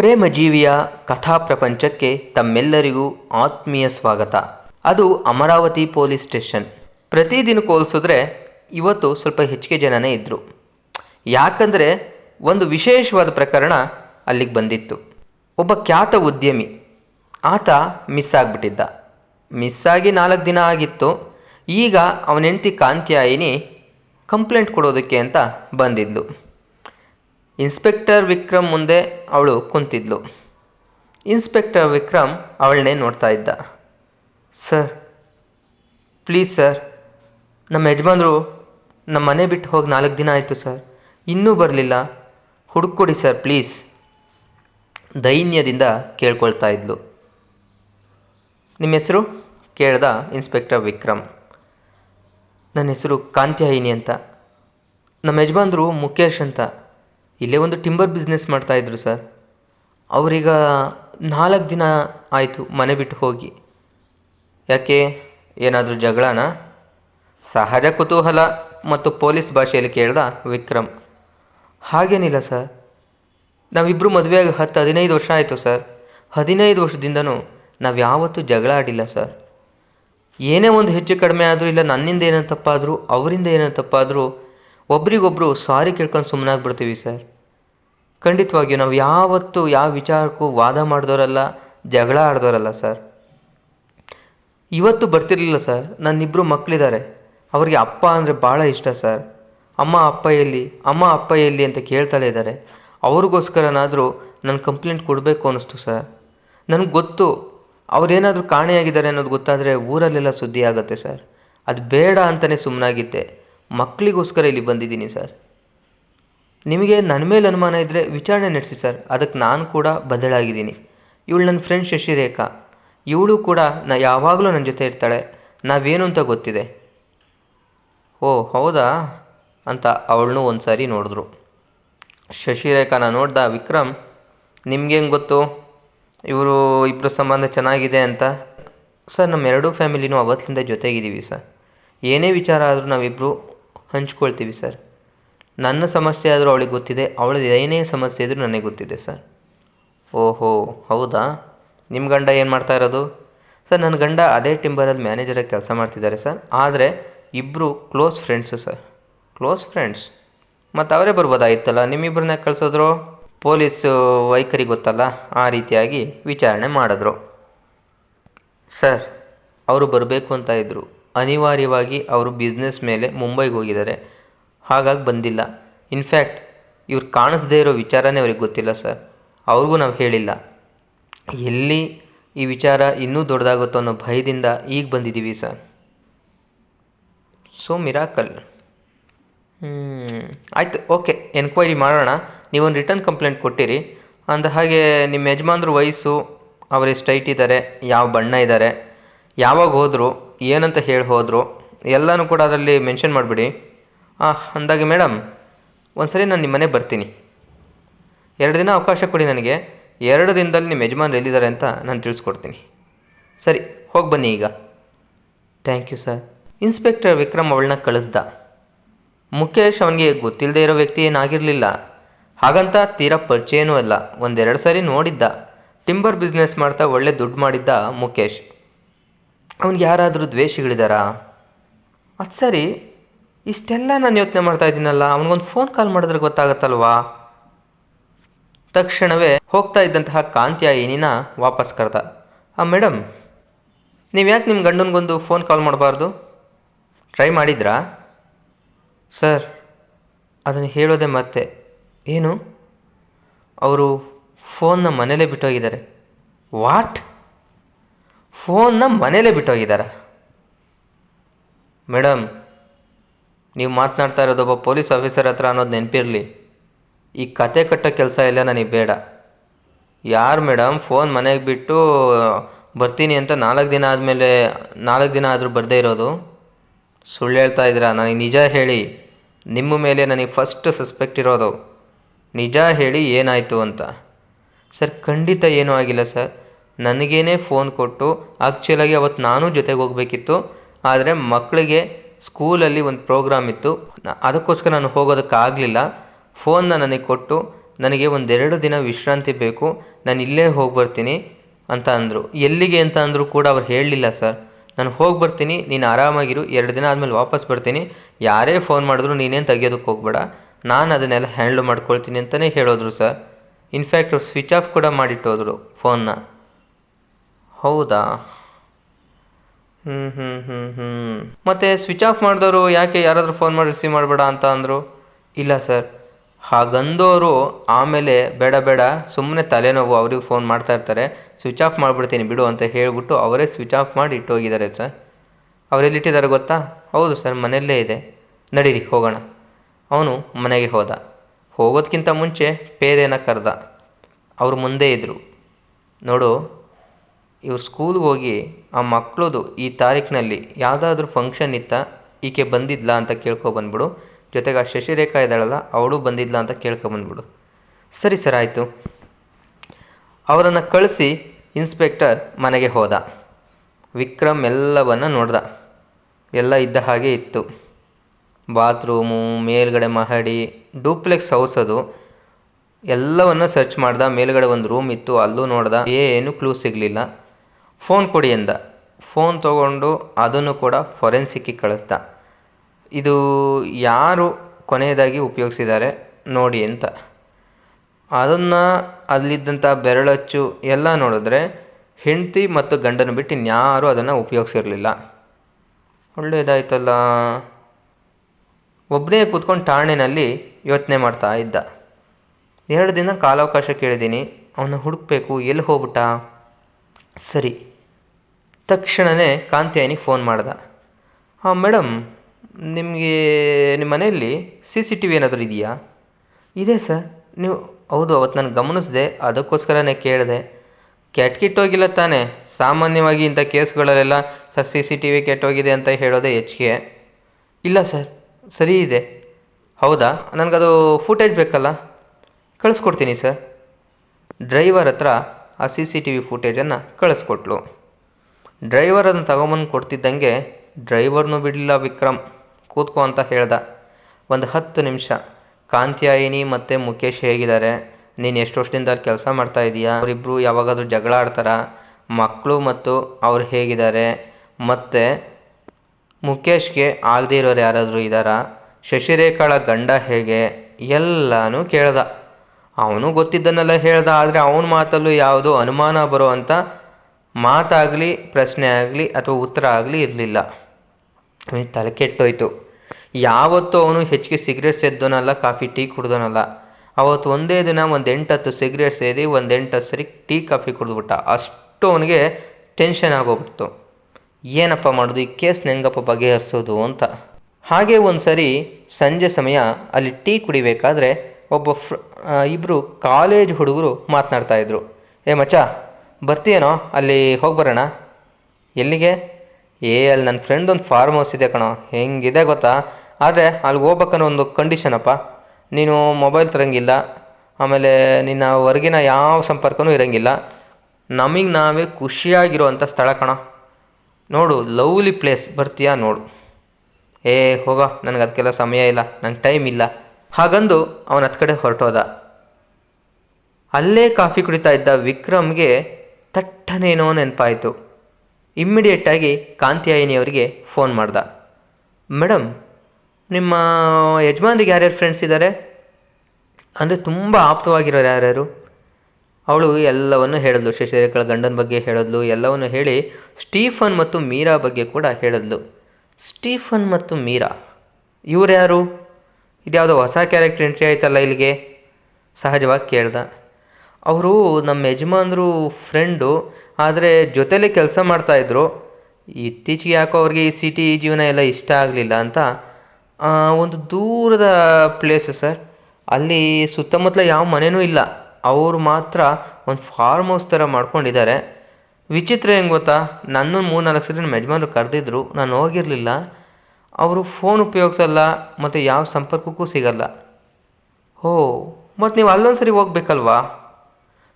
ಪ್ರೇಮ ಜೀವಿಯ ಕಥಾ ಪ್ರಪಂಚಕ್ಕೆ ತಮ್ಮೆಲ್ಲರಿಗೂ ಆತ್ಮೀಯ ಸ್ವಾಗತ. ಅದು ಅಮರಾವತಿ ಪೊಲೀಸ್ ಸ್ಟೇಷನ್. ಪ್ರತಿದಿನ ಹೋಲಿಸಿದ್ರೆ ಇವತ್ತು ಸ್ವಲ್ಪ ಹೆಚ್ಚಿಗೆ ಜನನೇ ಇದ್ದರು ಯಾಕಂದರೆ ಒಂದು ವಿಶೇಷವಾದ ಪ್ರಕರಣ ಅಲ್ಲಿಗೆ ಬಂದಿತ್ತು. ಒಬ್ಬ ಖ್ಯಾತ ಉದ್ಯಮಿ. ಆತ ಮಿಸ್ ಆಗಿಬಿಟ್ಟಿದ್ದ. ಮಿಸ್ ಆಗಿ ನಾಲ್ಕು ದಿನ ಆಗಿತ್ತು. ಈಗ ಅವನ ಹೆಂಡತಿ ಕಾಂತ್ಯಾಯಿನಿ ಕಂಪ್ಲೇಂಟ್ ಕೊಡೋದಕ್ಕೆ ಅಂತ ಬಂದಿದ್ಲು. ಇನ್ಸ್ಪೆಕ್ಟರ್ ವಿಕ್ರಮ್ ಮುಂದೆ ಅವಳು ಕುಂತಿದ್ಲು. ಇನ್ಸ್ಪೆಕ್ಟರ್ ವಿಕ್ರಮ್ ಅವಳನ್ನೇ ನೋಡ್ತಾ ಇದ್ದ. ಸರ್, ಪ್ಲೀಸ್ ಸರ್, ನಮ್ಮ ಯಜಮಾನರು ನಮ್ಮ ಮನೆ ಬಿಟ್ಟು ಹೋಗಿ ನಾಲ್ಕು ದಿನ ಆಯಿತು ಸರ್. ಇನ್ನೂ ಬರಲಿಲ್ಲ. ಹುಡುಕೊಡಿ ಸರ್, ಪ್ಲೀಸ್. ದೈನ್ಯದಿಂದ ಕೇಳ್ಕೊಳ್ತಾ ಇದ್ಲು. ನಿಮ್ಮ ಹೆಸರು? ಕೇಳ್ದ ಇನ್ಸ್ಪೆಕ್ಟರ್ ವಿಕ್ರಮ್. ನನ್ನ ಹೆಸರು ಕಾಂತ್ಯಹಿನಿ ಅಂತ. ನಮ್ಮ ಯಜಮಾನ್ರು ಮುಖೇಶ್ ಅಂತ. ಇಲ್ಲೇ ಒಂದು ಟಿಂಬರ್ ಬಿಸ್ನೆಸ್ ಮಾಡ್ತಾಯಿದ್ರು ಸರ್ ಅವರೀಗ ನಾಲ್ಕು ದಿನ ಆಯಿತು ಮನೆ ಬಿಟ್ಟು ಹೋಗಿ. ಯಾಕೆ? ಏನಾದರೂ ಜಗಳನ? ಸಹಜ ಕುತೂಹಲ ಮತ್ತು ಪೊಲೀಸ್ ಭಾಷೆಯಲ್ಲಿ ಕೇಳ್ದ ವಿಕ್ರಮ್. ಹಾಗೇನಿಲ್ಲ ಸರ್ ನಾವಿಬ್ಬರು ಮದುವೆಯಾಗಿ ಹತ್ತು ಹದಿನೈದು ವರ್ಷ ಆಯಿತು ಸರ್ ಹದಿನೈದು ವರ್ಷದಿಂದನೂ ನಾವು ಯಾವತ್ತೂ ಜಗಳ ಆಡಿಲ್ಲ ಸರ್ ಏನೇ ಒಂದು ಹೆಚ್ಚು ಕಡಿಮೆ ಆದರೂ ಇಲ್ಲ, ನನ್ನಿಂದ ಏನೋ ತಪ್ಪಾದರೂ, ಅವರಿಂದ ಏನೋ ತಪ್ಪಾದರೂ ಒಬ್ರಿಗೊಬ್ಬರು ಸಾರಿ ಕೇಳ್ಕೊಂಡು ಸುಮ್ಮನಾಗ್ಬಿಡ್ತೀವಿ ಸರ್ ಖಂಡಿತವಾಗಿಯೂ ನಾವು ಯಾವತ್ತೂ ಯಾವ ವಿಚಾರಕ್ಕೂ ವಾದ ಮಾಡಿದವರಲ್ಲ, ಜಗಳ ಆಡಿದವರಲ್ಲ ಸರ್. ಇವತ್ತು ಬರ್ತಿರಲಿಲ್ಲ ಸರ್. ನನ್ನಿಬ್ಬರು ಮಕ್ಕಳಿದ್ದಾರೆ ಅವರಿಗೆ ಅಪ್ಪ ಅಂದರೆ ಭಾಳ ಇಷ್ಟ ಸರ್. ಅಮ್ಮ ಅಪ್ಪ ಎಲ್ಲಿ, ಅಮ್ಮ ಅಪ್ಪ ಎಲ್ಲಿ ಅಂತ ಕೇಳ್ತಲೇ ಇದ್ದಾರೆ. ಅವ್ರಿಗೋಸ್ಕರನಾದರೂ ನಾನು ಕಂಪ್ಲೇಂಟ್ ಕೊಡಬೇಕು ಅನ್ನಿಸ್ತು ಸರ್. ನನಗೆ ಗೊತ್ತು, ಅವರೇನಾದರೂ ಕಾಣೆಯಾಗಿದ್ದಾರೆ ಅನ್ನೋದು ಗೊತ್ತಾದರೆ ಊರಲ್ಲೆಲ್ಲ ಸುದ್ದಿ ಆಗುತ್ತೆ ಸರ್. ಅದು ಬೇಡ ಅಂತಲೇ ಸುಮ್ಮನಾಗಿದ್ದೆ ಮಕ್ಕಳಿಗೋಸ್ಕರ ಇಲ್ಲಿ ಬಂದಿದ್ದೀನಿ ಸರ್. ನಿಮಗೆ ನನ್ನ ಮೇಲೆ ಅನುಮಾನ ಇದ್ದರೆ ವಿಚಾರಣೆ ನಡೆಸಿ ಸರ್. ಅದಕ್ಕೆ ನಾನು ಕೂಡ ಬದಲಾಗಿದ್ದೀನಿ ಇವಳು ನನ್ನ ಫ್ರೆಂಡ್ ಶಶಿರೇಖಾ. ಇವಳು ಕೂಡ ನಾ ಯಾವಾಗಲೂ ನನ್ನ ಜೊತೆ ಇರ್ತಾಳೆ. ನಾವೇನು ಅಂತ ಗೊತ್ತಿದೆ. ಓ, ಹೌದಾ? ಅಂತ ಅವಳನ್ನೂ ಒಂದು ಸಾರಿ ನೋಡಿದ್ರು. ಶಶಿರೇಖಾನ ನೋಡ್ದ ವಿಕ್ರಮ್, ನಿಮ್ಗೆ ಹೆಂಗೆ ಗೊತ್ತು? ಇವರು ಇಬ್ಬರ ಸಂಬಂಧ ಚೆನ್ನಾಗಿದೆ ಅಂತ? ಸರ್ ನಮ್ಮ ಎರಡೂ ಫ್ಯಾಮಿಲಿನೂ ಅವತ್ತಿಂದ ಜೊತೆಗಿದ್ದೀವಿ ಸರ್. ಏನೇ ವಿಚಾರ ಆದರೂ ನಾವಿಬ್ಬರು ಹಂಚ್ಕೊಳ್ತೀವಿ ಸರ್. ನನ್ನ ಸಮಸ್ಯೆ ಆದರೂ ಅವಳಿಗೆ ಗೊತ್ತಿದೆ, ಅವಳದ್ದು ಏನೇ ಸಮಸ್ಯೆ ಇದ್ದರೂ ನನಗೆ ಗೊತ್ತಿದೆ, ಸರ್. ಓಹೋ, ಹೌದಾ? ನಿಮ್ಮ ಗಂಡ ಏನು ಮಾಡ್ತಾ ಇರೋದು? ಸರ್, ನನ್ನ ಗಂಡ ಅದೇ ಟಿಂಬರಲ್ಲಿ ಮ್ಯಾನೇಜರಾಗಿ ಕೆಲಸ ಮಾಡ್ತಿದ್ದಾರೆ, ಸರ್. ಆದರೆ ಇಬ್ಬರು close friends sir. Close friends ಮತ್ತು ಅವರೇ ಬರ್ಬೋದಾಗಿತ್ತಲ್ಲ? ನಿಮ್ಮಿಬ್ಬರನ್ನ ಕಳಿಸಿದ್ರು? ಪೊಲೀಸ್ ವೈಖರಿ ಗೊತ್ತಲ್ಲ? ಆ ರೀತಿಯಾಗಿ ವಿಚಾರಣೆ ಮಾಡಿದ್ರು. ಸರ್, ಅವರು ಬರಬೇಕು ಅಂತ ಇದ್ದರು ಅನಿವಾರ್ಯವಾಗಿ ಅವರು ಬಿಸ್ನೆಸ್ ಮೇಲೆ ಮುಂಬೈಗೆ ಹೋಗಿದ್ದಾರೆ. ಹಾಗಾಗಿ ಬಂದಿಲ್ಲ. ಇನ್ಫ್ಯಾಕ್ಟ್ ಇವ್ರು ಕಾಣಿಸ್ದೇ ಇರೋ ವಿಚಾರನೇ ಅವ್ರಿಗೆ ಗೊತ್ತಿಲ್ಲ ಸರ್. ಅವ್ರಿಗೂ ನಾವು ಹೇಳಿಲ್ಲ. ಎಲ್ಲಿ ಈ ವಿಚಾರ ಇನ್ನೂ ದೊಡ್ಡದಾಗುತ್ತೋ ಅನ್ನೋ ಭಯದಿಂದ ಈಗ ಬಂದಿದ್ದೀವಿ ಸರ್. ಸೊ ಮಿರಾಕಲ್ ಆಯಿತು ಓಕೆ ಎನ್ಕ್ವೈರಿ ಮಾಡೋಣ. ನೀವೊಂದು ರಿಟರ್ನ್ ಕಂಪ್ಲೇಂಟ್ ಕೊಟ್ಟಿರಿ. ಅಂದ ಹಾಗೆ ನಿಮ್ಮ ಯಜಮಾನ್ರ ವಯಸ್ಸು, ಅವರು ಹೈಟ್ ಇದ್ದಾರೆ ಯಾವ ಬಣ್ಣ ಇದ್ದಾರೆ ಯಾವಾಗ ಹೋದರು, ಏನಂತ ಹೇಳಿ ಹೋದರು, ಎಲ್ಲನೂ ಕೂಡ ಅದರಲ್ಲಿ ಮೆನ್ಷನ್ ಮಾಡಿಬಿಡಿ. ಅಂದಾಗೆ ಮೇಡಮ್ ಒಂದು ಸರಿ ನಾನು ನಿಮ್ಮ ಮನೆಗೆ ಬರ್ತೀನಿ. ಎರಡು ದಿನ ಅವಕಾಶ ಕೊಡಿ ನನಗೆ, ಎರಡು ದಿನದಲ್ಲಿ ನಿಮ್ಮ ಯಜಮಾನ್ರು ಎಲ್ಲಿದ್ದಾರೆ ಅಂತ ನಾನು ತಿಳಿಸ್ಕೊಡ್ತೀನಿ. ಸರಿ, ಹೋಗಿ ಬನ್ನಿ ಈಗ. Thank you sir. Inspector Vikram ಅವಳನ್ನ ಕಳಿಸ್ದ. ಮುಖೇಶ್ ಅವನಿಗೆ ಗೊತ್ತಿಲ್ಲದೆ ಇರೋ ವ್ಯಕ್ತಿ ಏನಾಗಿರಲಿಲ್ಲ. ಹಾಗಂತ ತೀರಾ ಪರಿಚಯನೂ ಅಲ್ಲ, ಒಂದೆರಡು ಸಾರಿ ನೋಡಿದ್ದ. ಟಿಂಬರ್ ಬಿಸ್ನೆಸ್ ಮಾಡ್ತಾ ಒಳ್ಳೆ ದುಡ್ಡು ಮಾಡಿದ್ದ ಮುಖೇಶ್. ಅವನಿಗೆ ಯಾರಾದರೂ ದ್ವೇಷಗಳಿದಾರಾ? ಅದು ಸರಿ ಇಷ್ಟೆಲ್ಲ ನಾನು ಯೋಚನೆ ಮಾಡ್ತಾ ಇದ್ದೀನಲ್ಲ, ಅವನಿಗೊಂದು ಫೋನ್ ಕಾಲ್ ಮಾಡಿದ್ರೆ ಗೊತ್ತಾಗತ್ತಲ್ವಾ? ತಕ್ಷಣವೇ ಹೋಗ್ತಾ ಇದ್ದಂತಹ ಕಾಂತ್ಯಾಯಿನಿನ ವಾಪಸ್ ಕರೆದ. ಆ ಮೇಡಮ್ ನೀವು ಯಾಕೆ ನಿಮ್ಮ ಗಂಡನಿಗೊಂದು ಫೋನ್ ಕಾಲ್ ಮಾಡಬಾರ್ದು? ಟ್ರೈ ಮಾಡಿದ್ರಾ? ಸರ್, ಅದನ್ನು ಹೇಳೋದೆ ಮತ್ತೆ. ಏನು? ಅವರು ಫೋನ್ನ ಮನೇಲೇ ಬಿಟ್ಟೋಗಿದ್ದಾರೆ. ವಾಟ್ ಫೋನ್ನ ಮನೇಲೇ ಬಿಟ್ಟೋಗಿದ್ದಾರಾ? ಮೇಡಮ್ ನೀವು ಮಾತನಾಡ್ತಾ ಇರೋದೊಬ್ಬ ಪೊಲೀಸ್ ಆಫೀಸರ್ ಹತ್ರ ಅನ್ನೋದು ನೆನಪಿರಲಿ. ಈ ಕತೆ ಕಟ್ಟೋ ಕೆಲಸ ಎಲ್ಲ ನನಗೆ ಬೇಡ. ಯಾರು ಮೇಡಮ್ ಫೋನ್ ಮನೆಗೆ ಬಿಟ್ಟು, ಬರ್ತೀನಿ ಅಂತ ನಾಲ್ಕು ದಿನ ಆದಮೇಲೆ, ನಾಲ್ಕು ದಿನ ಆದರೂ ಬರದೇ ಇರೋದು? ಸುಳ್ಳು ಹೇಳ್ತಾ ಇದ್ದೀರಾ? ನನಗೆ ನಿಜ ಹೇಳಿ. ನಿಮ್ಮ ಮೇಲೆ ನನಗೆ ಫಸ್ಟ್ ಸಸ್ಪೆಕ್ಟ್ ಇರೋದು. ನಿಜ ಹೇಳಿ ಏನಾಯಿತು ಅಂತ. ಸರ್, ಖಂಡಿತ ಏನೂ ಆಗಿಲ್ಲ ಸರ್. ನನಗೇನೆ ಫೋನ್ ಕೊಟ್ಟು ಆ್ಯಕ್ಚುಲಾಗಿ ಅವತ್ತು ನಾನು ಜೊತೆಗೆ ಹೋಗಬೇಕಿತ್ತು. ಆದರೆ ಮಕ್ಕಳಿಗೆ ಸ್ಕೂಲಲ್ಲಿ ಒಂದು ಪ್ರೋಗ್ರಾಮ್ ಇತ್ತು. ಅದಕ್ಕೋಸ್ಕರ ನಾನು ಹೋಗೋದಕ್ಕಾಗಲಿಲ್ಲ. ಫೋನ್ನ ನನಗೆ ಕೊಟ್ಟು, ನನಗೆ ಒಂದೆರಡು ದಿನ ವಿಶ್ರಾಂತಿ ಬೇಕು. ನಾನು ಇಲ್ಲೇ ಹೋಗಿ ಬರ್ತೀನಿ ಅಂತ ಅಂದರು. ಎಲ್ಲಿಗೆ ಅಂತ ಅಂದರೂ ಕೂಡ ಅವ್ರು ಹೇಳಲಿಲ್ಲ ಸರ್. ನಾನು ಹೋಗಿ ಬರ್ತೀನಿ. ನೀನು ಆರಾಮಾಗಿರು. ಎರಡು ದಿನ ಆದಮೇಲೆ ವಾಪಸ್ ಬರ್ತೀನಿ. ಯಾರೇ ಫೋನ್ ಮಾಡಿದ್ರು ನೀನೇನು ತೆಗಿಯೋದಕ್ಕೆ ಹೋಗಬೇಡ. ನಾನು ಅದನ್ನೆಲ್ಲ ಹ್ಯಾಂಡ್ಲ್ ಮಾಡ್ಕೊಳ್ತೀನಿ ಅಂತಲೇ ಹೇಳೋದ್ರು ಸರ್. ಇನ್ಫ್ಯಾಕ್ಟ್ ಅವ್ರು ಸ್ವಿಚ್ ಆಫ್ ಕೂಡ ಮಾಡಿಟ್ಟೋದ್ರು ಫೋನ್ನ ಹೌದಾ? ಹ್ಞೂ ಹ್ಞೂ ಹ್ಞೂ ಮತ್ತು ಸ್ವಿಚ್ ಆಫ್ ಮಾಡಿದವರು ಯಾಕೆ ಯಾರಾದರೂ ಫೋನ್ ಮಾಡಿ ರಿಸೀವ್ ಮಾಡಬೇಡ ಅಂತ ಅಂದರು? ಇಲ್ಲ ಸರ್ ಹಾಗಂದವರು ಆಮೇಲೆ ಬೇಡ ಬೇಡ ಸುಮ್ಮನೆ ತಲೆನೋವು ಅವ್ರಿಗೆ ಫೋನ್ ಮಾಡ್ತಾ ಇರ್ತಾರೆ. ಸ್ವಿಚ್ ಆಫ್ ಮಾಡಿಬಿಡ್ತೀನಿ ಬಿಡು ಅಂತ ಹೇಳಿಬಿಟ್ಟು ಅವರೇ ಸ್ವಿಚ್ ಆಫ್ ಮಾಡಿ ಇಟ್ಟೋಗಿದ್ದಾರೆ ಸರ್ ಅವರೆಲ್ಲಿಟ್ಟಿದ್ದಾರೆ ಗೊತ್ತಾ? ಹೌದು ಸರ್ ಮನೆಯಲ್ಲೇ ಇದೆ. ನಡೀರಿ, ಹೋಗೋಣ. ಅವನು ಮನೆಗೆ ಹೋದ. ಹೋಗೋದಕ್ಕಿಂತ ಮುಂಚೆ ಪೇದೇನ ಕರೆದ. ಅವರು ಮುಂದೆ ಇದ್ದರು ನೋಡು ಇವ್ರು ಸ್ಕೂಲ್ಗೆ ಹೋಗಿ ಆ ಮಕ್ಕಳದು ಈ ತಾರೀಕಿನಲ್ಲಿ ಯಾವುದಾದ್ರೂ ಫಂಕ್ಷನ್ ಇತ್ತಾ ಈಕೆ ಬಂದಿದ್ಲಾ ಅಂತ ಕೇಳ್ಕೊಬಂದ್ಬಿಡು ಜೊತೆಗೆ ಆ ಶಶಿರೇಖಾ ಇದ್ದಾಳಲ್ಲ, ಅವಳು ಬಂದಿದ್ಲಾ ಅಂತ ಕೇಳ್ಕೊಬಂದ್ಬಿಡು ಸರಿ ಸರ್, ಆಯಿತು. ಅವರನ್ನು ಕಳಿಸಿ ಇನ್ಸ್ಪೆಕ್ಟರ್ ಮನೆಗೆ ಹೋದ. ವಿಕ್ರಮ್ ಎಲ್ಲವನ್ನು ನೋಡ್ದ. ಎಲ್ಲ ಇದ್ದ ಹಾಗೆ ಇತ್ತು. ಬಾತ್ರೂಮು, ಮೇಲ್ಗಡೆ ಮಹಡಿ ಡೂಪ್ಲೆಕ್ಸ್ ಹೌಸ್ ಅದು. ಎಲ್ಲವನ್ನು ಸರ್ಚ್ ಮಾಡ್ದ. ಮೇಲ್ಗಡೆ ಒಂದು ರೂಮ್ ಇತ್ತು. ಅಲ್ಲೂ ನೋಡ್ದ. ಏನು ಕ್ಲೂ ಸಿಗಲಿಲ್ಲ. ಫೋನ್ ಕೊಡಿ ಎಂದ. ಫೋನ್ ತಗೊಂಡು ಅದನ್ನು ಕೂಡ ಫೊರೆನ್ಸಿಕ್ಕಿಗೆ ಕಳಿಸ್ದ. ಇದು ಯಾರು ಕೊನೆಯದಾಗಿ ಉಪಯೋಗಿಸಿದ್ದಾರೆ ನೋಡಿ ಅಂತ ಅದನ್ನು ಅಲ್ಲಿದ್ದಂಥ ಬೆರಳಚ್ಚು ಎಲ್ಲ ನೋಡಿದ್ರೆ ಹೆಂಡತಿ ಮತ್ತು ಗಂಡನ ಬಿಟ್ಟು ಇನ್ಯಾರೂ ಅದನ್ನು ಉಪಯೋಗಿಸಿರಲಿಲ್ಲ. ಒಳ್ಳೆಯದಾಯ್ತಲ್ಲ ಒಬ್ಬನೇ ಕೂತ್ಕೊಂಡು ಠಾಣೆನಲ್ಲಿ ಯೋಚನೆ ಮಾಡ್ತಾ ಇದ್ದ. ಎರಡು ದಿನ ಕಾಲಾವಕಾಶ ಕೇಳಿದ್ದೀನಿ. ಅವನ್ನ ಹುಡುಕ್ಬೇಕು. ಎಲ್ಲಿ ಹೋಗ್ಬಿಟ್ಟ? ಸರಿ. ತಕ್ಷಣವೇ ಕಾಂತ್ಯಾಯನಿಗೆ ಫೋನ್ ಮಾಡ್ದ. ಹಾಂ ಮೇಡಮ್ ನಿಮಗೆ ನಿಮ್ಮ ಮನೆಯಲ್ಲಿ ಸಿ ಸಿ ಟಿ ವಿ ಏನಾದರೂ ಇದೆಯಾ? ಇದೆ ಸರ್. ನೀವು, ಹೌದು, ಅವತ್ತು ನಾನು ಗಮನಿಸಿದೆ. ಅದಕ್ಕೋಸ್ಕರನೇ ಕೇಳಿದೆ. ಕೆಟ್ಕಿಟ್ಟೋಗಿಲ್ಲ ತಾನೇ. ಸಾಮಾನ್ಯವಾಗಿ ಇಂಥ ಕೇಸ್ಗಳಲ್ಲೆಲ್ಲ sir, C C T V ಕೆಟ್ಟೋಗಿದೆ ಅಂತ ಹೇಳೋದೇ ಹೆಚ್ಚಿಗೆ ಇಲ್ಲ ಸರ್. ಸರಿ ಇದೆ. ಹೌದಾ? ನನಗದು ಫುಟೇಜ್ ಬೇಕಲ್ಲ? ಕಳಿಸ್ಕೊಡ್ತೀನಿ ಸರ್. ಡ್ರೈವರ್ ಹತ್ರ ಆ ಸಿ ಸಿ ಟಿ ವಿ ಫುಟೇಜನ್ನು ಕಳಿಸ್ಕೊಟ್ಲು. ಡ್ರೈವರ್ ಅದನ್ನು ತಗೊಂಬಂದು ಕೊಡ್ತಿದ್ದಂಗೆ ಡ್ರೈವರ್ನೂ ಬಿಡಲಿಲ್ಲ ವಿಕ್ರಮ್. ಕೂತ್ಕೋ ಅಂತ ಹೇಳ್ದ. ಒಂದು ಹತ್ತು ನಿಮಿಷ. ಕಾಂತ್ಯಾಯಿನಿ ಮತ್ತು ಮುಖೇಶ್ ಹೇಗಿದ್ದಾರೆ? ನೀನು ಎಷ್ಟು ವರ್ಷದಿಂದ ಅಲ್ಲಿ ಕೆಲಸ ಮಾಡ್ತಾ ಇದೀಯಾ? ಅವರಿಬ್ಬರು ಯಾವಾಗಾದರೂ ಜಗಳ ಆಡ್ತಾರಾ? ಮಕ್ಕಳು ಮತ್ತು ಅವ್ರು ಹೇಗಿದ್ದಾರೆ? ಮತ್ತು ಮುಖೇಶ್ಗೆ ಆಗದೇ ಇರೋರು ಯಾರಾದರೂ ಇದ್ದಾರಾ? ಶಶಿರೇಖಾಳ ಗಂಡ ಹೇಗೆ? ಎಲ್ಲನೂ ಕೇಳ್ದ. ಅವನು ಗೊತ್ತಿದ್ದನ್ನೆಲ್ಲ ಹೇಳ್ದ, ಆದರೆ ಅವನ ಮಾತಲ್ಲೂ ಯಾವುದೋ ಅನುಮಾನ ಬರೋ ಅಂಥ ಮಾತಾಗಲಿ, ಪ್ರಶ್ನೆ ಆಗಲಿ ಅಥವಾ ಉತ್ತರ ಆಗಲಿ ಇರಲಿಲ್ಲ. ತಲೆ ಕೆಟ್ಟೋಯ್ತು. ಯಾವತ್ತೂ ಅವನು ಹೆಚ್ಚಿಗೆ ಸಿಗರೇಟ್ ಸೇದ್ದೋನಲ್ಲ ಕಾಫಿ, ಟೀ ಕುಡ್ದೋನಲ್ಲ. ಅವತ್ತು ಒಂದೇ ದಿನ ಒಂದು ಎಂಟು ಹತ್ತು ಸಿಗರೇಟ್ ಸೇದಿ ಒಂದು ಹತ್ತು ಸರಿ ಟೀ, ಕಾಫಿ ಕುಡಿದ್ಬಿಟ್ಟ. ಅಷ್ಟು ಅವನಿಗೆ ಟೆನ್ಷನ್ ಆಗೋಗ್ಬಿಡ್ತು. ಏನಪ್ಪ ಮಾಡೋದು, ಈ ಕೇಸ್ನ ಹೆಂಗಪ್ಪ ಬಗೆಹರಿಸೋದು ಅಂತ. ಹಾಗೆ ಒಂದು ಸರಿ ಸಂಜೆ ಸಮಯ ಅಲ್ಲಿ ಟೀ ಕುಡಿಬೇಕಾದ್ರೆ ಒಬ್ಬ ಫ್ರ ಇಬ್ಬರು ಕಾಲೇಜ್ ಹುಡುಗರು ಮಾತನಾಡ್ತಾಯಿದ್ರು ಏ ಮಚ್ಚ ಬರ್ತೀಯೇನೋ? ಅಲ್ಲಿ ಹೋಗಿ ಬರೋಣ. ಎಲ್ಲಿಗೆ? ಏ, ಅಲ್ಲಿ ನನ್ನ ಫ್ರೆಂಡ್ ಒಂದು ಫಾರ್ಮ್ ಹೌಸ್ ಇದೆ ಕಣೋ. ಹೆಂಗಿದೆ ಗೊತ್ತಾ? ಆದರೆ ಅಲ್ಲಿಗೆ ಹೋಗ್ಬೇಕನ್ನೋ ಒಂದು ಕಂಡೀಷನಪ್ಪ ನೀನು ಮೊಬೈಲ್ ತರಂಗಿಲ್ಲ. ಆಮೇಲೆ ನಿನ್ನ ಹೊರಗಿನ ಯಾವ ಸಂಪರ್ಕನೂ ಇರೋಂಗಿಲ್ಲ. ನಮಗೆ ನಾವೇ ಖುಷಿಯಾಗಿರುವಂಥ ಸ್ಥಳ ಕಣ. ನೋಡು, ಲವ್ಲಿ ಪ್ಲೇಸ್ ಬರ್ತೀಯಾ ನೋಡು. ಏ, ಹೋಗೋ. ನನಗೆ ಅದಕ್ಕೆಲ್ಲ ಸಮಯ ಇಲ್ಲ. ನಂಗೆ ಟೈಮ್ ಇಲ್ಲ. ಹಾಗಂದು ಅವನ ಹತ್ತು ಕಡೆ ಹೊರಟೋದ. ಅಲ್ಲೇ ಕಾಫಿ ಕುಡಿತಾ ಇದ್ದ ವಿಕ್ರಮ್ಗೆ ತಟ್ಟನೇನೋ ನೆನಪಾಯಿತು. ಇಮ್ಮಿಡಿಯೇಟಾಗಿ ಕಾಂತಿಯಾಯಿನಿಯವರಿಗೆ ಫೋನ್ ಮಾಡ್ದ. ಮೇಡಮ್ ನಿಮ್ಮ ಯಜಮಾನ್ರಿಗೆ ಯಾರ್ಯಾರು ಫ್ರೆಂಡ್ಸ್ ಇದ್ದಾರೆ ಅಂದರೆ ತುಂಬ ಆಪ್ತವಾಗಿರೋರು ಯಾರ್ಯಾರು? ಅವಳು ಎಲ್ಲವನ್ನು ಹೇಳಿದ್ಲು. ಶಶಿರೇಖಳ ಗಂಡನ ಬಗ್ಗೆ ಹೇಳಿದ್ಲು. ಎಲ್ಲವನ್ನು ಹೇಳಿ ಸ್ಟೀಫನ್ ಮತ್ತು ಮೀರಾ ಬಗ್ಗೆ ಕೂಡ ಹೇಳಿದ್ಲು. ಸ್ಟೀಫನ್ ಮತ್ತು ಮೀರಾ? ಇವ್ರು ಯಾರು? ಇದ್ಯಾವುದೋ ಹೊಸ ಕ್ಯಾರೆಕ್ಟರ್ ಎಂಟ್ರಿ ಆಯ್ತಲ್ಲ ಇಲ್ಲಿಗೆ? ಸಹಜವಾಗಿ ಕೇಳ್ದ. ಅವರು ನಮ್ಮ ಯಜಮಾನ್ರು ಫ್ರೆಂಡು ಆದರೆ ಜೊತೆಲೇ ಕೆಲಸ ಮಾಡ್ತಾಯಿದ್ರು ಇತ್ತೀಚೆಗೆ ಯಾಕೋ ಅವ್ರಿಗೆ ಈ ಸಿಟಿ ಜೀವನ ಎಲ್ಲ ಇಷ್ಟ ಆಗಲಿಲ್ಲ ಅಂತ. ಒಂದು ದೂರದ ಪ್ಲೇಸು ಸರ್ ಅಲ್ಲಿ ಸುತ್ತಮುತ್ತಲ ಯಾವ ಮನೆಯೂ ಇಲ್ಲ. ಅವರು ಮಾತ್ರ ಒಂದು ಫಾರ್ಮ್ ಹೌಸ್ ಥರ ಮಾಡ್ಕೊಂಡಿದ್ದಾರೆ. ವಿಚಿತ್ರ ಹೆಂಗೆ ಗೊತ್ತಾ? ನನ್ನ ಮೂರ್ನಾಲ್ಕು ಸರಿ ನಮ್ಮ ಯಜಮಾನ್ರು ಕರೆದಿದ್ರು. ನಾನು ಹೋಗಿರಲಿಲ್ಲ. ಅವರು ಫೋನ್ ಉಪಯೋಗಿಸಲ್ಲ, ಮತ್ತು ಯಾವ ಸಂಪರ್ಕಕ್ಕೂ ಸಿಗಲ್ಲ. ಹೋ ಮತ್ತು ನೀವು ಅಲ್ಲೊಂದು ಸರಿ ಹೋಗ್ಬೇಕಲ್ವಾ?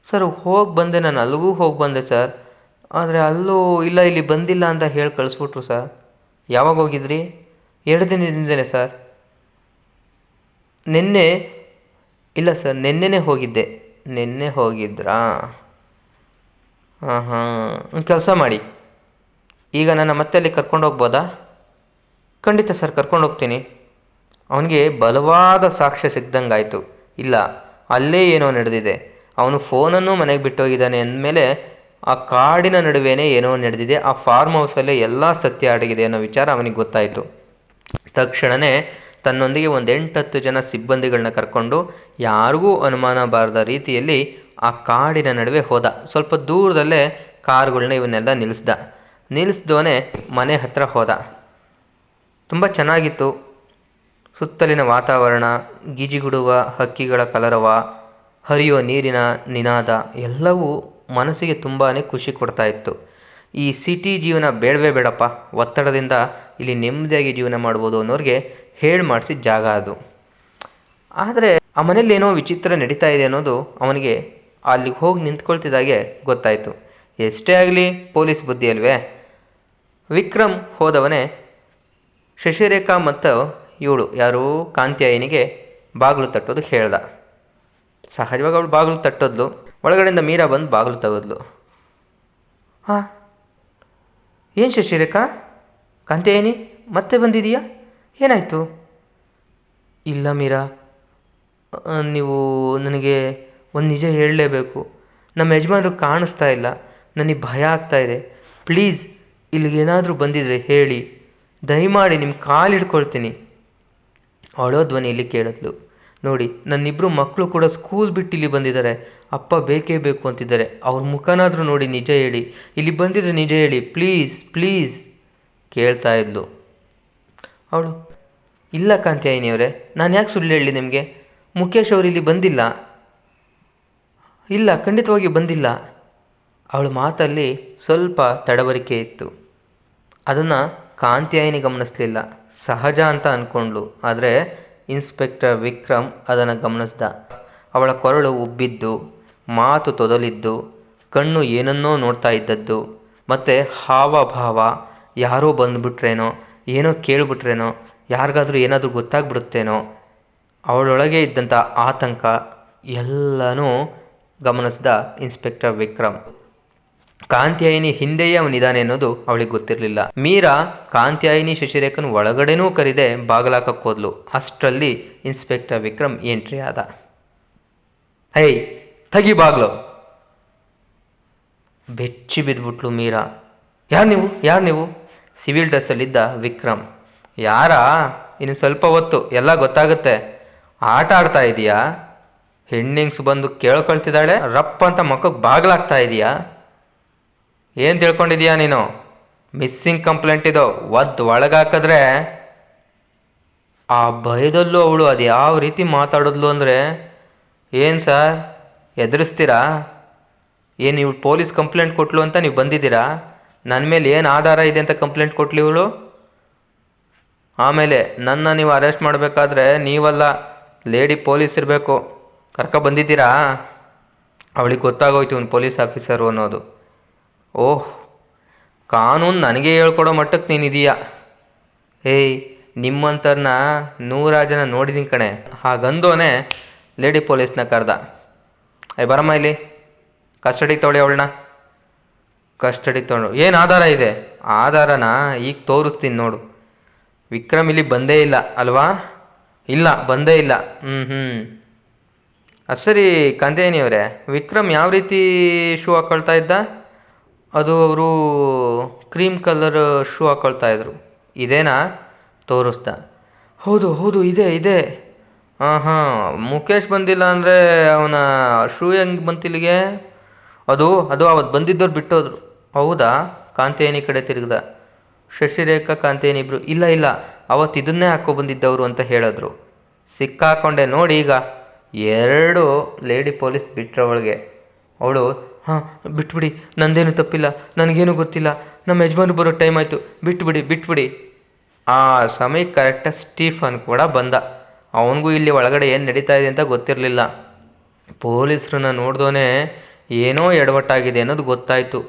ಸರ್ ಹೋಗಿ ಬಂದೆ, ನಾನು ಅಲ್ಲಿಗೂ ಹೋಗಿ ಬಂದೆ ಸರ್ ಆದರೆ ಅಲ್ಲೂ ಇಲ್ಲ, ಇಲ್ಲಿ ಬಂದಿಲ್ಲ ಅಂತ ಹೇಳಿ ಕಳಿಸ್ಬಿಟ್ರು ಸರ್ ಯಾವಾಗ ಹೋಗಿದ್ರಿ? ಎರಡು ದಿನದಿಂದಲೇ ಸರ್ ನಿನ್ನೆ, ಇಲ್ಲ ಸರ್ ನಿನ್ನೆನೇ ಹೋಗಿದ್ದೆ. ನಿನ್ನೆ ಹೋಗಿದ್ರಾ? ಹಾಂ ಹಾಂ. ಕೆಲಸ ಮಾಡಿ. ಈಗ ನನ್ನ ಮತ್ತೆ ಅಲ್ಲಿ ಕರ್ಕೊಂಡು ಹೋಗ್ಬೋದಾ? ಖಂಡಿತ ಸರ್ ಕರ್ಕೊಂಡು ಹೋಗ್ತೀನಿ. ಅವನಿಗೆ ಬಲವಾದ ಸಾಕ್ಷ್ಯ ಸಿಗ್ದಂಗಾಯಿತು ಇಲ್ಲ, ಅಲ್ಲೇ ಏನೋ ನಡೆದಿದೆ. ಅವನು ಫೋನನ್ನು ಮನೆಗೆ ಬಿಟ್ಟೋಗಿದ್ದಾನೆ ಅಂದಮೇಲೆ ಆ ಕಾಡಿನ ನಡುವೆನೇ ಏನೋ ನಡೆದಿದೆ. ಆ ಫಾರ್ಮ್ ಹೌಸಲ್ಲೇ ಎಲ್ಲ ಸತ್ಯ ಅಡಗಿದೆ ಅನ್ನೋ ವಿಚಾರ ಅವನಿಗೆ ಗೊತ್ತಾಯಿತು. ತಕ್ಷಣವೇ ತನ್ನೊಂದಿಗೆ ಒಂದು ಎಂಟತ್ತು ಜನ ಸಿಬ್ಬಂದಿಗಳನ್ನ ಕರ್ಕೊಂಡು ಯಾರಿಗೂ ಅನುಮಾನ ಬಾರದ ರೀತಿಯಲ್ಲಿ ಆ ಕಾಡಿನ ನಡುವೆ ಹೋದ. ಸ್ವಲ್ಪ ದೂರದಲ್ಲೇ ಕಾರ್ಗಳನ್ನ ಇವನ್ನೆಲ್ಲ ನಿಲ್ಲಿಸ್ದ ನಿಲ್ಲಿಸ್ದೋನೆ ಮನೆ ಹತ್ರ ಹೋದ. ತುಂಬ ಚೆನ್ನಾಗಿತ್ತು. ಸುತ್ತಲಿನ ವಾತಾವರಣ, ಗಿಜಿಗುಡುವ, ಹಕ್ಕಿಗಳ ಕಲರವ ಹರಿಯುವ ನೀರಿನ ನಿನಾದ ಎಲ್ಲವೂ ಮನಸ್ಸಿಗೆ ತುಂಬಾ ಖುಷಿ ಕೊಡ್ತಾ ಇತ್ತು. ಈ ಸಿಟಿ ಜೀವನ ಬೇಡವೇ ಬೇಡಪ್ಪ, ಒತ್ತಡದಿಂದ ಇಲ್ಲಿ ನೆಮ್ಮದಿಯಾಗಿ ಜೀವನ ಮಾಡ್ಬೋದು ಅನ್ನೋರಿಗೆ ಹೇಳಿ ಮಾಡಿಸಿದ ಜಾಗ ಅದು. ಆದರೆ ಆ ಮನೇಲಿ ಏನೋ ವಿಚಿತ್ರ ನಡೀತಾ ಇದೆ ಅನ್ನೋದು ಅವನಿಗೆ ಅಲ್ಲಿಗೆ ಹೋಗಿ ನಿಂತ್ಕೊಳ್ತಿದ್ದಾಗೆ ಗೊತ್ತಾಯಿತು. ಎಷ್ಟೇ ಆಗಲಿ ಪೊಲೀಸ್ ಬುದ್ಧಿ ಅಲ್ವೇ? ವಿಕ್ರಮ್ ಹೋದವನೇ ಶಶಿರೇಖಾ ಮತ್ತು ಇವಳು, ಯಾರು ಕಾಂತ್ಯಾಯಿನಿಗೆ ಬಾಗಿಲು ತಟ್ಟೋದು ಹೇಳ್ದ. ಸಹಜವಾಗಿ ಅವಳು ಬಾಗಿಲು ತಟ್ಟೋದ್ಲು. ಒಳಗಡೆಯಿಂದ ಮೀರಾ ಬಂದು ಬಾಗಿಲು ತೆಗೆದ್ಲು. ಹಾಂ ಏನು ಶಶಿರೇಖಾ? ಏನಿ? ಮತ್ತೆ ಬಂದಿದೀಯಾ? ಏನಾಯಿತು? ಇಲ್ಲ ಮೀರಾ. ನೀವು ನನಗೆ ಒಂದು ನಿಜ ಹೇಳಲೇಬೇಕು. ನಮ್ಮ ಯಜಮಾನರು ಕಾಣಿಸ್ತಾ ಇಲ್ಲ. ನನಗೆ ಭಯ ಆಗ್ತಾ ಇದೆ. ಪ್ಲೀಸ್ ಇಲ್ಲಿಗೇನಾದರೂ ಬಂದಿದ್ರೆ ಹೇಳಿ. ದಯಮಾಡಿ ನಿಮ್ಮ ಕಾಲು ಹಿಡ್ಕೊಳ್ತೀನಿ. ಅಳೋ ಧ್ವನಿಯಲ್ಲಿ ಕೇಳಿದ್ಲು. ನೋಡಿ ನನ್ನಿಬ್ಬರು ಮಕ್ಕಳು ಕೂಡ ಸ್ಕೂಲ್ ಬಿಟ್ಟು ಇಲ್ಲಿ ಬಂದಿದ್ದಾರೆ. ಅಪ್ಪ ಬೇಕೇ ಬೇಕು ಅಂತಿದ್ದಾರೆ. ಅವ್ರ ಮುಖನಾದರೂ ನೋಡಿ ನಿಜ ಹೇಳಿ. ಇಲ್ಲಿ ಬಂದಿದ್ರೆ ನಿಜ ಹೇಳಿ. ಪ್ಲೀಸ್ ಪ್ಲೀಸ್ ಕೇಳ್ತಾ ಇದ್ಲು. ಅವಳು, ಇಲ್ಲ ಕಾಂತ್ಯಾಯಿನಿಯವರೇ ನಾನು ಯಾಕೆ ಸುಳ್ಳು ಹೇಳಲಿ ನಿಮಗೆ? ಮುಖೇಶ್ ಅವರು ಇಲ್ಲಿ ಬಂದಿಲ್ಲ. ಇಲ್ಲ, ಖಂಡಿತವಾಗಿ ಬಂದಿಲ್ಲ. ಅವಳ ಮಾತಲ್ಲಿ ಸ್ವಲ್ಪ ತಡವರಿಕೆ ಇತ್ತು. ಅದನ್ನು ಕಾಂತ್ಯಾಯಿನಿ ಗಮನಿಸಲಿಲ್ಲ. ಸಹಜ ಅಂತ ಅಂದ್ಕೊಂಡ್ಳು ಆದರೆ ಇನ್ಸ್ಪೆಕ್ಟರ್ ವಿಕ್ರಮ್ ಅದನ್ನು ಗಮನಿಸ್ದ. ಅವಳ ಕೊರಳು ಉಬ್ಬಿದ್ದು, ಮಾತು ತೊದಲಿದ್ದು, ಕಣ್ಣು ಏನನ್ನೋ ನೋಡ್ತಾ ಇದ್ದದ್ದು, ಮತ್ತು ಹಾವಭಾವ, ಯಾರೋ ಬಂದುಬಿಟ್ರೇನೋ, ಏನೋ ಕೇಳಿಬಿಟ್ರೇನೋ, ಯಾರಿಗಾದರೂ ಏನಾದರೂ ಗೊತ್ತಾಗ್ಬಿಡುತ್ತೇನೋ, ಅವಳೊಳಗೆ ಇದ್ದಂಥ ಆತಂಕ ಎಲ್ಲನೂ ಗಮನಿಸ್ದ ಇನ್ಸ್ಪೆಕ್ಟರ್ ವಿಕ್ರಮ್. ಕಾಂತ್ಯಾಯಿನಿ ಹಿಂದೆಯೇ ಅವನಿದ್ದಾನೆ ಅನ್ನೋದು ಅವಳಿಗೆ ಗೊತ್ತಿರಲಿಲ್ಲ. ಮೀರಾ ಕಾಂತ್ಯಾಯಿನಿ ಶಶಿರೇಖನ್ ಒಳಗಡೆನೂ ಕರಿದೆ ಹೋದ್ಲು. ಅಷ್ಟರಲ್ಲಿ ಇನ್ಸ್ಪೆಕ್ಟರ್ ವಿಕ್ರಮ್ ಎಂಟ್ರಿ ಆದ. ಹೇಯ್ ತಗಿ ಬಾಗ್ಲು. ಬೆಚ್ಚಿ ಬಿದ್ಬಿಟ್ಲು ಮೀರಾ. ಯಾರು ನೀವು? ಯಾರು ನೀವು? ಸಿವಿಲ್ ಡ್ರೆಸ್ಸಲ್ಲಿದ್ದ ವಿಕ್ರಮ್. ಯಾರಾ? ಇನ್ನು ಸ್ವಲ್ಪ ಹೊತ್ತು, ಎಲ್ಲ ಗೊತ್ತಾಗುತ್ತೆ. ಆಟ ಆಡ್ತಾ ಇದೀಯಾ? ಹೆಣ್ಣಿಂಗ್ಸ್ ಬಂದು ಕೇಳ್ಕೊಳ್ತಿದ್ದಾಳೆ? ರಪ್ಪ ಅಂತ ಮಕ್ಕಕ್ಕೆ ಬಾಗ್ಲಾಗ್ತಾ ಇದೀಯಾ? ಏನು ತಿಳ್ಕೊಂಡಿದೀಯಾ ನೀನು? ಮಿಸ್ಸಿಂಗ್ ಕಂಪ್ಲೇಂಟ್ ಇದು. ಒದ್ದು ಒಳಗಾಕಿದ್ರೆ ಆ ಭಯದಲ್ಲೂ ಅವಳು ಅದು ಯಾವ ರೀತಿ ಮಾತಾಡಿದ್ಲು ಅಂದರೆ, ಏನು ಸರ್? ಎದುರಿಸ್ತೀರಾ? ಏನು ಇವಳು ಪೊಲೀಸ್ ಕಂಪ್ಲೇಂಟ್ ಕೊಟ್ಲು ಅಂತ ನೀವು ಬಂದಿದ್ದೀರಾ? ನನ್ನ ಮೇಲೆ ಏನು ಆಧಾರ ಇದೆ ಅಂತ ಕಂಪ್ಲೇಂಟ್ ಕೊಟ್ಲಿ ಇವಳು? ಆಮೇಲೆ ನನ್ನ ನೀವು ಅರೆಸ್ಟ್ ಮಾಡಬೇಕಾದ್ರೆ ನೀವಲ್ಲ ಲೇಡಿ ಪೊಲೀಸ್ ಇರಬೇಕು. ಕರ್ಕ ಬಂದಿದ್ದೀರಾ? ಅವಳಿಗೆ ಗೊತ್ತಾಗೋಯ್ತು ಇವನು ಪೊಲೀಸ್ ಆಫೀಸರು ಅನ್ನೋದು. ಓಹ್, ಕಾನೂನು ನನಗೆ ಹೇಳ್ಕೊಡೋ ಮಟ್ಟಕ್ಕೆ ನೀನಿದೀಯಾ. ಏಯ್ ನಿಮ್ಮಂಥವ್ರನ್ನ ನೂರ ಜನ ನೋಡಿದ್ದೀನಿ ಕಣೆ. ಹಾಗಂದೋನೆ ಲೇಡಿ ಪೊಲೀಸ್ನ ಕರೆದ. ಐ ಬರಮ್ಮ ಇಲ್ಲಿ. ಕಸ್ಟಡಿ ತೊಳೆ ಅವಳನ್ನ. ಕಸ್ಟಡಿ ತೊಗೊಂಡು. ಏನು ಆಧಾರ ಇದೆ? ಆಧಾರನ ಈಗ ತೋರಿಸ್ತೀನಿ ನೋಡು. ವಿಕ್ರಮ್ ಇಲ್ಲಿ ಬಂದೇ ಇಲ್ಲ, ಅಲ್ವಾ? ಇಲ್ಲ, ಬಂದೇ ಇಲ್ಲ. ಹ್ಞೂ ಹ್ಞೂ ಅದು ಸರಿ ಕಂದೇನಿಯವರೇ ವಿಕ್ರಮ್ ಯಾವ ರೀತಿ ಶೂ ಹಾಕೊಳ್ತಾ ಇದ್ದ? ಅದು ಅವರು ಕ್ರೀಮ್ ಕಲರ್ ಶೂ ಹಾಕೊಳ್ತಾ ಇದ್ರು. ಇದೇನಾ? ತೋರಿಸ್ದ ಹೌದು ಹೌದು, ಇದೆ ಇದೆ. ಹಾಂ ಹಾಂ ಮುಖೇಶ್ ಬಂದಿಲ್ಲ ಅಂದರೆ ಅವನ ಶೂ ಹೆಂಗೆ ಬಂತಿಲ್ಲಿಗೆ? ಅದು ಅದು ಅವತ್ತು ಬಂದಿದ್ದವ್ರು ಬಿಟ್ಟೋದ್ರು. ಹೌದಾ? ಕಾಂತೇನಿ ಕಡೆ ತಿರುಗ್ದ. ಶಶಿರೇಖಾ ಕಾಂತೇನಿ ಇಬ್ರು. ಇಲ್ಲ ಇಲ್ಲ ಅವತ್ತು ಇದನ್ನೇ ಹಾಕೋ ಬಂದಿದ್ದವರು ಅಂತ ಹೇಳಿದ್ರು. ಸಿಕ್ಕಾಕೊಂಡೆ ನೋಡಿ ಈಗ. ಎರಡು ಲೇಡಿ ಪೊಲೀಸ್ ಬಿಟ್ರವಳಿಗೆ ಅವಳು ಹಾಂ, ಬಿಟ್ಬಿಡಿ. ನಂದೇನು ತಪ್ಪಿಲ್ಲ. ನನಗೇನು ಗೊತ್ತಿಲ್ಲ. ನಮ್ಮ ಯಜಮಾನ್ರು ಬರೋ ಟೈಮ್ ಆಯಿತು. ಬಿಟ್ಬಿಡಿ ಬಿಟ್ಬಿಡಿ. ಆ ಸಮಯಕ್ಕೆ ಕರೆಕ್ಟಾಗಿ ಸ್ಟೀಫನ್ ಕೂಡ ಬಂದ. ಅವನಿಗೂ ಇಲ್ಲಿ ಒಳಗಡೆ ಏನು ನಡೀತಾ ಇದೆ ಅಂತ ಗೊತ್ತಿರಲಿಲ್ಲ. ಪೊಲೀಸ್ರನ್ನ ನೋಡ್ದೋನೆ ಏನೋ ಎಡವಟ್ಟಾಗಿದೆ ಅನ್ನೋದು ಗೊತ್ತಾಯಿತು.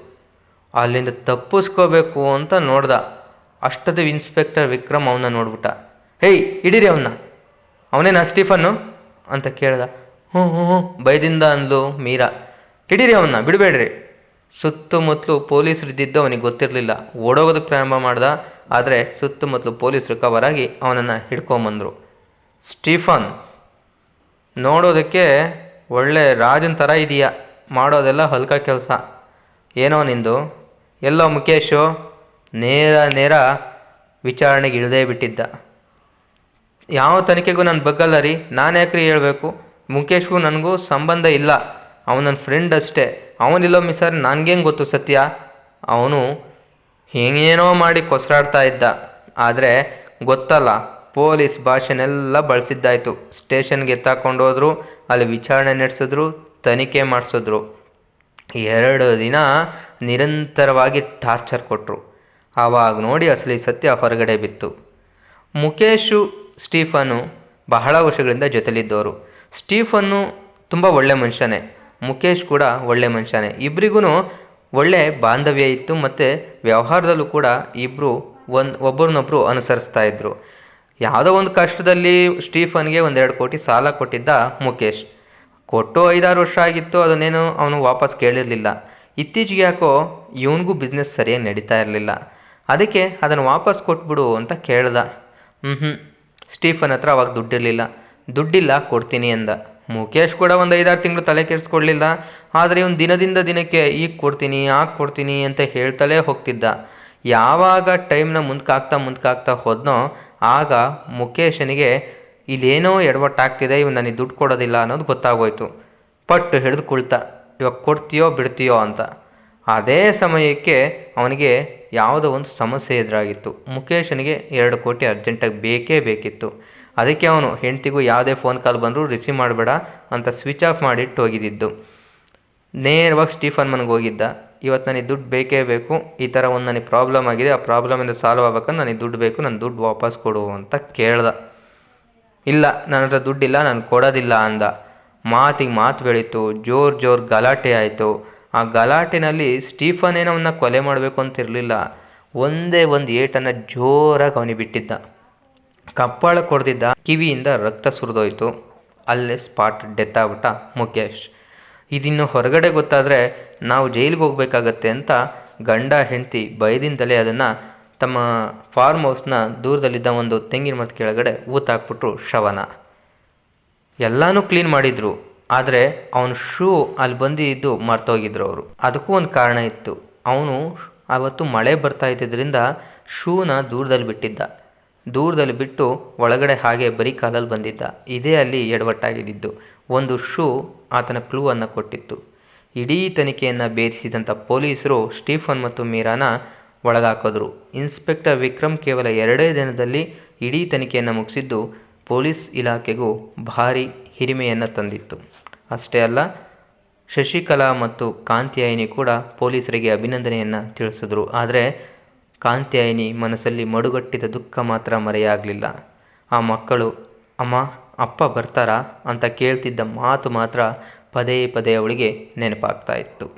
ಅಲ್ಲಿಂದ ತಪ್ಪಿಸ್ಕೋಬೇಕು ಅಂತ ನೋಡ್ದ. ಅಷ್ಟದ ಇನ್ಸ್ಪೆಕ್ಟರ್ ವಿಕ್ರಮ್ ಅವನ್ನ ನೋಡ್ಬಿಟ್ಟ. ಹೇಯ್ ಇಡೀರಿ ಅವನ್ನ ಅವನೇನಾ ಸ್ಟೀಫನ್ನು? ಅಂತ ಕೇಳ್ದ. ಹ್ಞೂ ಹ್ಞೂ ಹ್ಞೂ ಭಯದಿಂದ ಅಂದ್ಲು ಮೀರಾ. ಹಿಡೀರಿ ಅವನ್ನ, ಬಿಡಬೇಡ್ರಿ. ಸುತ್ತಮುತ್ತಲು ಪೊಲೀಸರು ಇದ್ದಿದ್ದು ಅವನಿಗೆ ಗೊತ್ತಿರಲಿಲ್ಲ. ಓಡೋಗೋದಕ್ಕೆ ಪ್ರಾರಂಭ ಮಾಡ್ದ, ಆದರೆ ಸುತ್ತಮುತ್ತಲು ಪೊಲೀಸರು ಕವರ್ ಆಗಿ ಅವನನ್ನು ಹಿಡ್ಕೊಂಬಂದರು. ಸ್ಟೀಫನ್, ನೋಡೋದಕ್ಕೆ ಒಳ್ಳೆ ರಾಜನ ಥರ ಇದೆಯಾ? ಮಾಡೋದೆಲ್ಲ ಹಲ್ಕ ಕೆಲಸ. ಏನೋ ನಿಂದು? ಎಲ್ಲೋ ಮುಖೇಶು ನೇರ ನೇರ ವಿಚಾರಣೆಗೆ ಇಳದೇ ಬಿಟ್ಟಿದ್ದ. ಯಾವ ತನಿಖೆಗೂ ನಾನು ಬಗ್ಗಲ್ಲ ರೀ. ನಾನು ಯಾಕ್ರಿ ಹೇಳಬೇಕು? ಮುಖೇಶ್ಗೂ ನನಗೂ ಸಂಬಂಧ ಇಲ್ಲ. ಅವನು ನನ್ನ ಫ್ರೆಂಡ್ ಅಷ್ಟೇ. ಅವನಿಲ್ಲೋ ಮಿಸರ್ ನನಗೇನು ಗೊತ್ತು ಸತ್ಯ? ಅವನು ಹೇಗೇನೋ ಮಾಡಿ ಕೊಸರಾಡ್ತಾ ಇದ್ದ. ಆದರೆ ಗೊತ್ತಲ್ಲ, ಪೊಲೀಸ್ ಭಾಷೆನೆಲ್ಲ ಬಳಸಿದ್ದಾಯಿತು. ಸ್ಟೇಷನ್ಗೆ ಎತ್ತಾಕೊಂಡೋದ್ರು ಅಲ್ಲಿ ವಿಚಾರಣೆ ನಡೆಸಿದ್ರು, ತನಿಖೆ ಮಾಡಿಸಿದ್ರು. ಎರಡು ದಿನ ನಿರಂತರವಾಗಿ ಟಾರ್ಚರ್ ಕೊಟ್ಟರು ಆವಾಗ ನೋಡಿ ಅಸಲಿ ಸತ್ಯ ಹೊರಗಡೆ ಬಿತ್ತು. ಮುಖೇಶು ಸ್ಟೀಫನು ಬಹಳ ವರ್ಷಗಳಿಂದ ಜೊತೆಲಿದ್ದವರು ಸ್ಟೀಫನ್ನು ತುಂಬ ಒಳ್ಳೆ ಮನುಷ್ಯನೇ. ಮುಖೇಶ್ ಕೂಡ ಒಳ್ಳೆ ಮನುಷ್ಯನೇ. ಇಬ್ಬರಿಗೂ ಒಳ್ಳೆ ಬಾಂಧವ್ಯ ಇತ್ತು ಮತ್ತು ವ್ಯವಹಾರದಲ್ಲೂ ಕೂಡ ಇಬ್ಬರು ಒಂದು ಒಬ್ಬರನ್ನೊಬ್ಬರು ಅನುಸರಿಸ್ತಾ ಇದ್ದರು ಯಾವುದೋ ಒಂದು ಕಷ್ಟದಲ್ಲಿ ಸ್ಟೀಫನ್ಗೆ ಒಂದೆರಡು ಕೋಟಿ ಸಾಲ ಕೊಟ್ಟಿದ್ದ ಮುಖೇಶ್. ಕೊಟ್ಟು ಐದಾರು ವರ್ಷ ಆಗಿತ್ತು, ಅದನ್ನೇನು ಅವನು ವಾಪಸ್ ಕೇಳಿರಲಿಲ್ಲ. ಇತ್ತೀಚೆಗೆ ಯಾಕೋ ಇವನಿಗೂ ಬಿಸ್ನೆಸ್ ಸರಿಯಾಗಿ ನಡೀತಾ ಇರಲಿಲ್ಲ. ಅದಕ್ಕೆ ಅದನ್ನು ವಾಪಸ್ ಕೊಟ್ಬಿಡು ಅಂತ ಕೇಳ್ದ. ಹ್ಞೂ ಹ್ಞೂ ಸ್ಟೀಫನ್ ಹತ್ರ ಅವಾಗ ದುಡ್ಡಿರಲಿಲ್ಲ. ದುಡ್ಡಿಲ್ಲ, ಕೊಡ್ತೀನಿ ಅಂದ. ಮುಖೇಶ್ ಕೂಡ ಒಂದು ಐದಾರು ತಿಂಗಳು ತಲೆ ಕೆಡಿಸ್ಕೊಡ್ಲಿಲ್ಲ, ಆದರೆ ಇವನು ದಿನದಿಂದ ದಿನಕ್ಕೆ ಈಗ ಕೊಡ್ತೀನಿ, ಆಗ ಕೊಡ್ತೀನಿ ಅಂತ ಹೇಳ್ತಲೇ ಹೋಗ್ತಿದ್ದ. ಯಾವಾಗ ಟೈಮ್ನ ಮುಂದಕ್ಕಾಗ್ತಾ ಮುಂದಕ್ಕಾಗ್ತಾ ಹೋದ್ನೋ, ಆಗ ಮುಖೇಶನಿಗೆ ಇಲ್ಲೇನೋ ಎಡವಟ್ಟಾಗ್ತಿದೆ, ಇವ್ನು ನನಗೆ ದುಡ್ಡು ಕೊಡೋದಿಲ್ಲ ಅನ್ನೋದು ಗೊತ್ತಾಗೋಯ್ತು. ಪಟ್ಟು ಹಿಡಿದು ಕುಳ್ತ, ಇವಾಗ ಕೊಡ್ತೀಯೋ, ಬಿಡ್ತೀಯೋ ಅಂತ. ಅದೇ ಸಮಯಕ್ಕೆ ಅವನಿಗೆ ಯಾವುದೋ ಒಂದು ಸಮಸ್ಯೆ ಎದುರಾಗಿತ್ತು. ಮುಖೇಶನಿಗೆ ಎರಡು ಕೋಟಿ ಅರ್ಜೆಂಟಾಗಿ ಬೇಕೇ ಬೇಕಿತ್ತು. ಅದಕ್ಕೆ ಅವನು, ಹೆಂಡತಿಗೂ ಯಾವುದೇ ಫೋನ್ ಕಾಲ್ ಬಂದರೂ ರಿಸೀವ್ ಮಾಡಬೇಡ ಅಂತ ಸ್ವಿಚ್ ಆಫ್ ಮಾಡಿಟ್ಟು ಹೋಗಿದ್ದಿದ್ದು. ನೇರವಾಗಿ ಸ್ಟೀಫನ್ ಮನೆಗೆ ಹೋಗಿದ್ದ. ಇವತ್ತು ನನಗೆ ದುಡ್ಡು ಬೇಕೇ ಬೇಕು. ಈ ಥರ ಒಂದು ನನಗೆ ಪ್ರಾಬ್ಲಮ್ ಆಗಿದೆ. ಆ ಪ್ರಾಬ್ಲಮಿಂದ ಸಾಲ್ವ್ ಆಗ್ಬೇಕಂದ್ರೆ ನನಗೆ ದುಡ್ಡು ಬೇಕು. ನನ್ನ ದುಡ್ಡು ವಾಪಸ್ ಕೊಡು ಅಂತ ಕೇಳ್ದ. ಇಲ್ಲ, ನನ್ನ ಹತ್ರ ದುಡ್ಡಿಲ್ಲ. ನಾನು ಕೊಡೋದಿಲ್ಲ ಅಂದ. ಮಾತಿಗೆ ಮಾತು ಬೆಳೀತು. ಜೋರು ಜೋರು ಗಲಾಟೆ ಆಯಿತು. ಆ ಗಲಾಟೆನಲ್ಲಿ ಸ್ಟೀಫನ್ ಏನೋ ಅವನ್ನ ಕೊಲೆ ಮಾಡಬೇಕು ಅಂತಿರಲಿಲ್ಲ. ಒಂದೇ ಒಂದು ಏಟನ್ನು ಜೋರಾಗಿ ಅವನಿಗೆ ಬಿಟ್ಟಿದ್ದ. ಕಪ್ಪಾಳ ಕೊಡ್ದಿದ್ದ ಕಿವಿಯಿಂದ ರಕ್ತ ಸುರಿದೋಯ್ತು. ಅಲ್ಲೇ ಸ್ಪಾಟ್ ಡೆತ್ ಆಗ್ಬಿಟ್ಟ ಮುಖೇಶ್ ಇದಿನ್ನು ಹೊರಗಡೆ ಗೊತ್ತಾದರೆ ನಾವು ಜೈಲಿಗೆ ಹೋಗ್ಬೇಕಾಗತ್ತೆ ಅಂತ ಗಂಡ ಹೆಂಡತಿ ಭಯದಿಂದಲೇ ಅದನ್ನು ತಮ್ಮ ಫಾರ್ಮ್ ಹೌಸ್ನ ದೂರದಲ್ಲಿದ್ದ ಒಂದು ತೆಂಗಿನ ಮರದ ಕೆಳಗಡೆ ಊತಾಕ್ಬಿಟ್ರು ಶವನ. ಎಲ್ಲನೂ ಕ್ಲೀನ್ ಮಾಡಿದ್ರು. ಆದರೆ ಅವನ ಶೂ ಅಲ್ಲಿ ಬಂದಿದ್ದು ಮರ್ತೋಗಿದ್ರು ಅವರು. ಅದಕ್ಕೂ ಒಂದು ಕಾರಣ ಇತ್ತು. ಅವನು ಆವತ್ತು ಮಳೆ ಬರ್ತಾ ಇದ್ದಿದ್ದರಿಂದ ಶೂನ ದೂರದಲ್ಲಿ ಬಿಟ್ಟಿದ್ದ. ದೂರದಲ್ಲಿ ಬಿಟ್ಟು ಒಳಗಡೆ ಹಾಗೆ ಬರೀ ಕಾಲಲ್ಲಿ ಬಂದಿದ್ದ. ಇದೇ ಅಲ್ಲಿ ಎಡವಟ್ಟಾಗಿದ್ದಿದ್ದು ಒಂದು ಶೂ ಆತನ ಕ್ಲೂ ಅನ್ನು ಕೊಟ್ಟಿತ್ತು. ಇಡೀ ತನಿಖೆಯನ್ನು ಭೇದಿಸಿದಂಥ ಪೊಲೀಸರು ಸ್ಟೀಫನ್ ಮತ್ತು ಮೀರಾನ ಒಳಗಾಕಿದ್ರು. ಇನ್ಸ್ಪೆಕ್ಟರ್ ವಿಕ್ರಮ್ ಕೇವಲ ಎರಡೇ ದಿನದಲ್ಲಿ ಇಡೀ ತನಿಖೆಯನ್ನು ಮುಗಿಸಿದ್ದು ಪೊಲೀಸ್ ಇಲಾಖೆಗೂ ಭಾರಿ ಹಿರಿಮೆಯನ್ನು ತಂದಿತ್ತು. ಅಷ್ಟೇ ಅಲ್ಲ, ಶಶಿಕಲಾ ಮತ್ತು ಕಾಂತಿಯಾಯಿನಿ ಕೂಡ ಪೊಲೀಸರಿಗೆ ಅಭಿನಂದನೆಯನ್ನು ತಿಳಿಸಿದ್ರು. ಆದರೆ ಕಾಂತ್ಯಾಯಿನಿ ಮನಸ್ಸಲ್ಲಿ ಮಡುಗಟ್ಟಿದ ದುಃಖ ಮಾತ್ರ ಮರೆಯಾಗಲಿಲ್ಲ. ಆ ಮಕ್ಕಳು, ಅಮ್ಮ, ಅಪ್ಪ ಬರ್ತಾರಾ? ಅಂತ ಕೇಳ್ತಿದ್ದ ಮಾತು ಮಾತ್ರ ಪದೇ ಪದೇ ಅವಳಿಗೆ ನೆನಪಾಗ್ತಾ ಇತ್ತು.